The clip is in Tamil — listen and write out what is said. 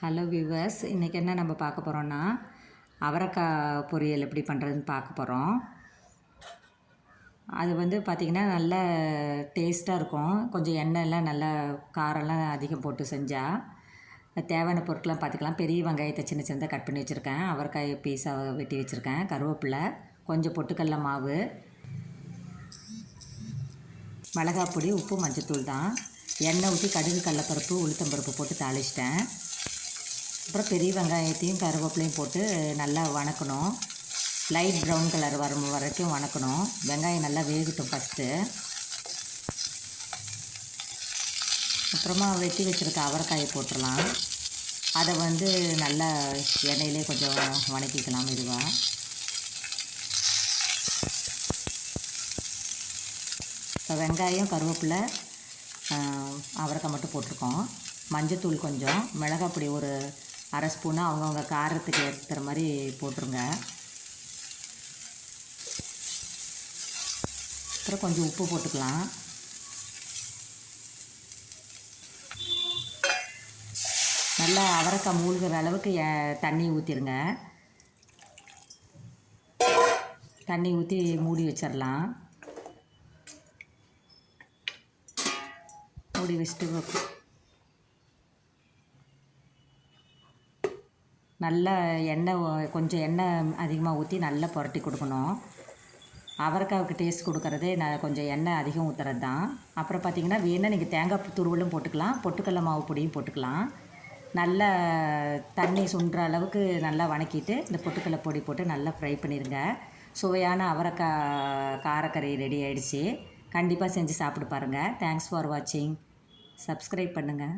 ஹலோ வியூவர்ஸ் இன்றைக்கி என்ன நம்ம பார்க்க போகிறோன்னா அவரைக்காய் பொரியல் எப்படி பண்ணுறதுன்னு பார்க்க போகிறோம் அது வந்து பார்த்திங்கன்னா நல்ல டேஸ்ட்டாக இருக்கும். கொஞ்சம் எண்ணெய்லாம் நல்லா காரம்லாம் அதிகம் போட்டு செஞ்சால் தேவையான பொருட்கள்லாம் பார்த்துக்கலாம் பெரிய வெங்காயத்தை சின்ன சின்னதாக கட் பண்ணி வச்சுருக்கேன். அவரைக்காய் பீஸாக வெட்டி வச்சுருக்கேன். கருவேப்பிலை கொஞ்சம் பொட்டுக்கடல மாவு மிளகாப்பொடி உப்பு மஞ்சத்தூள் தான். எண்ணெய் ஊற்றி கடுகு கடலப்பருப்பு உளுத்தம்பருப்பு போட்டு தாளிச்சிட்டேன். அப்புறம் பெரிய வெங்காயத்தையும் கருவேப்பிலையும் போட்டு நல்லா வணக்கணும். லைட் ப்ரௌன் கலர் வரும் வரைக்கும் வணக்கணும். வெங்காயம் நல்லா வேகட்டும் ஃபஸ்ட்டு அப்புறமா வெட்டி வச்சுருக்க அவரைக்காயை போட்டுடலாம். அதை வந்து நல்லா எண்ணெயிலே கொஞ்சம் வணக்கிக்கலாம் இதுவாக இப்போ வெங்காயம் கருவேப்பிலை அவரைக்காய் மட்டும் போட்டிருக்கோம். மஞ்சத்தூள் கொஞ்சம் மிளகாப்பொடி ஒரு அரை ஸ்பூனு அவங்கவுங்க காரத்துக்கு ஏற்றுற மாதிரி போட்டுருங்க. அப்புறம் கொஞ்சம் உப்பு போட்டுக்கலாம். நல்லா அவரைக்காய் மூழ்கிற அளவுக்கு தண்ணி ஊற்றிருங்க தண்ணி ஊற்றி மூடி வச்சிடலாம் மூடி வச்சுட்டு நல்லா எண்ணெய் கொஞ்சம் எண்ணெய் அதிகமாக ஊற்றி நல்லா புரட்டி கொடுக்கணும். அவரைக்காவுக்கு டேஸ்ட் கொடுக்கறதே நான் கொஞ்சம் எண்ணெய் அதிகம் ஊற்றுறது தான் அப்புறம் பார்த்தீங்கன்னா வேணால் நீங்கள் தேங்காய் துருவலும் போட்டுக்கலாம். பொட்டுக்கடல மாவு பொடியும் போட்டுக்கலாம். நல்லா தண்ணி சுண்டுற அளவுக்கு நல்லா வணக்கிட்டு இந்த பொட்டுக்கடல பொடி போட்டு நல்லா ஃப்ரை பண்ணிடுங்க சுவையான அவரைக்காய் காரக்கறி ரெடி ஆகிடுச்சி கண்டிப்பாக செஞ்சு சாப்பிட்டு பாருங்கள் தேங்க்ஸ் ஃபார் வாட்சிங் சப்ஸ்கிரைப் பண்ணுங்கள்